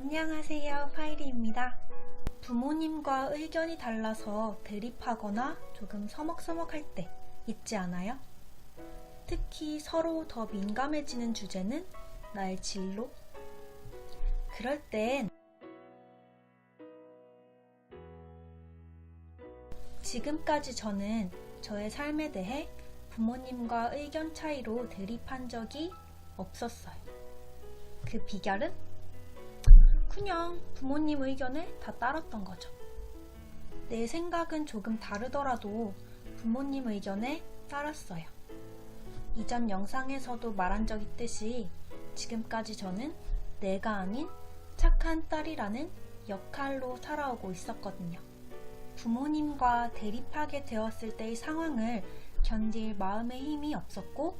안녕하세요. 파이리입니다. 부모님과 의견이 달라서 대립하거나 조금 서먹서먹할 때 있지 않아요? 특히 서로 더 민감해지는 주제는 나의 진로? 그럴 땐 지금까지 저는 저의 삶에 대해 부모님과 의견 차이로 대립한 적이 없었어요. 그 비결은 그냥 부모님 의견을 다 따랐던 거죠. 내 생각은 조금 다르더라도 부모님 의견에 따랐어요. 이전 영상에서도 말한 적 있듯이 지금까지 저는 내가 아닌 착한 딸이라는 역할로 살아오고 있었거든요. 부모님과 대립하게 되었을 때의 상황을 견딜 마음의 힘이 없었고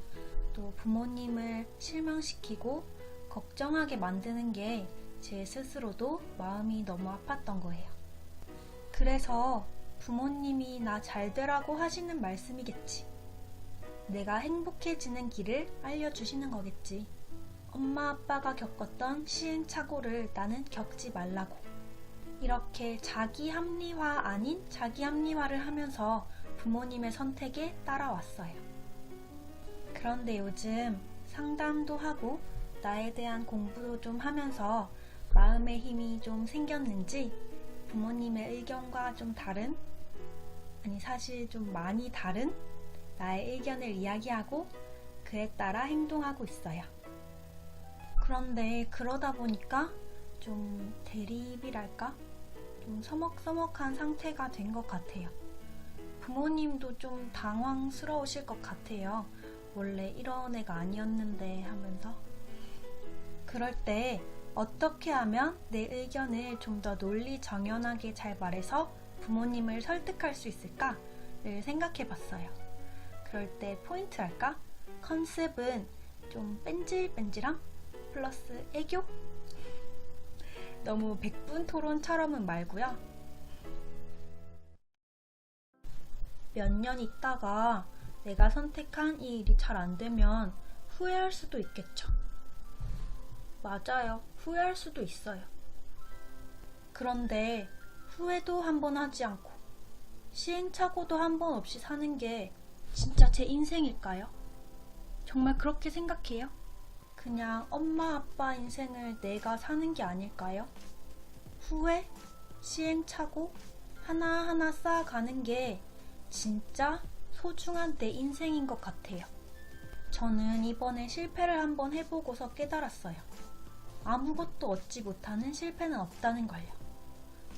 또 부모님을 실망시키고 걱정하게 만드는 게 제 스스로도 마음이 너무 아팠던 거예요. 그래서 부모님이 나 잘 되라고 하시는 말씀이겠지. 내가 행복해지는 길을 알려주시는 거겠지. 엄마 아빠가 겪었던 시행착오를 나는 겪지 말라고. 이렇게 자기 합리화 아닌 자기 합리화를 하면서 부모님의 선택에 따라왔어요. 그런데 요즘 상담도 하고 나에 대한 공부도 좀 하면서 마음의 힘이 좀 생겼는지 부모님의 의견과 좀 다른, 아니 사실 좀 많이 다른 나의 의견을 이야기하고 그에 따라 행동하고 있어요. 그런데 그러다 보니까 좀 대립이랄까? 좀 서먹서먹한 상태가 된 것 같아요. 부모님도 좀 당황스러우실 것 같아요. 원래 이런 애가 아니었는데 하면서. 그럴 때 어떻게 하면 내 의견을 좀 더 논리 정연하게 잘 말해서 부모님을 설득할 수 있을까를 생각해 봤어요. 그럴 때 포인트랄까? 컨셉은 좀 뺀질뺀질함 플러스 애교? 너무 백분 토론처럼은 말고요. 몇 년 있다가 내가 선택한 이 일이 잘 안 되면 후회할 수도 있겠죠. 맞아요. 후회할 수도 있어요. 그런데 후회도 한 번 하지 않고 시행착오도 한 번 없이 사는 게 진짜 제 인생일까요? 정말 그렇게 생각해요? 그냥 엄마 아빠 인생을 내가 사는 게 아닐까요? 후회? 시행착오? 하나하나 쌓아가는 게 진짜 소중한 내 인생인 것 같아요. 저는 이번에 실패를 한번 해보고서 깨달았어요. 아무것도 얻지 못하는 실패는 없다는 걸요.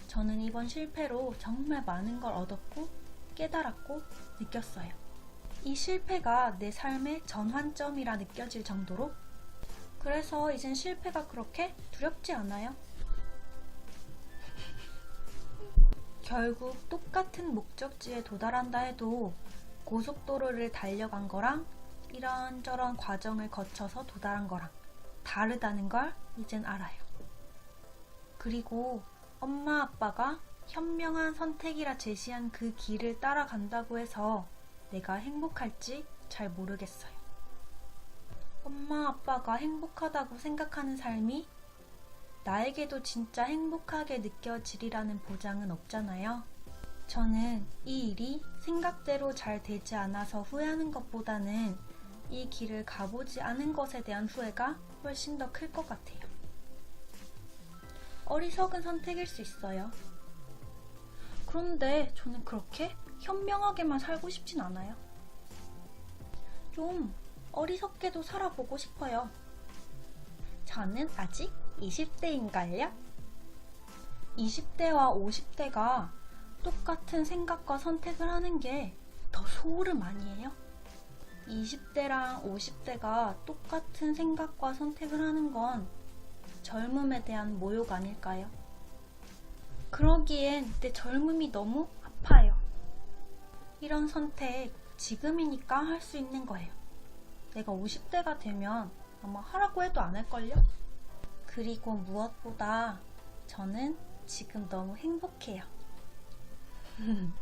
저는 이번 실패로 정말 많은 걸 얻었고 깨달았고 느꼈어요. 이 실패가 내 삶의 전환점이라 느껴질 정도로 그래서 이젠 실패가 그렇게 두렵지 않아요. 결국 똑같은 목적지에 도달한다 해도 고속도로를 달려간 거랑 이런저런 과정을 거쳐서 도달한 거랑 다르다는 걸 이젠 알아요. 그리고 엄마 아빠가 현명한 선택이라 제시한 그 길을 따라간다고 해서 내가 행복할지 잘 모르겠어요. 엄마 아빠가 행복하다고 생각하는 삶이 나에게도 진짜 행복하게 느껴지리라는 보장은 없잖아요. 저는 이 일이 생각대로 잘 되지 않아서 후회하는 것보다는 이 길을 가보지 않은 것에 대한 후회가 훨씬 더 클 것 같아요. 어리석은 선택일 수 있어요. 그런데 저는 그렇게 현명하게만 살고 싶진 않아요. 좀 어리석게도 살아보고 싶어요. 저는 아직 20대인걸요? 20대와 50대가 똑같은 생각과 선택을 하는 게 더 소름 아니에요? 20대랑 50대가 똑같은 생각과 선택을 하는 건 젊음에 대한 모욕 아닐까요? 그러기엔 내 젊음이 너무 아파요. 이런 선택 지금이니까 할 수 있는 거예요. 내가 50대가 되면 아마 하라고 해도 안 할걸요? 그리고 무엇보다 저는 지금 너무 행복해요.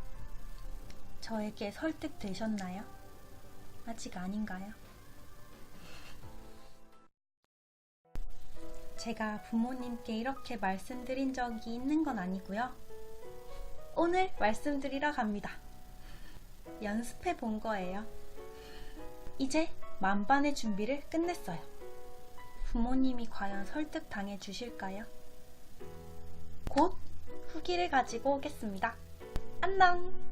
저에게 설득되셨나요? 아직 아닌가요? 제가 부모님께 이렇게 말씀드린 적이 있는 건 아니고요. 오늘 말씀드리러 갑니다. 연습해 본 거예요. 이제 만반의 준비를 끝냈어요. 부모님이 과연 설득 당해 주실까요? 곧 후기를 가지고 오겠습니다. 안녕!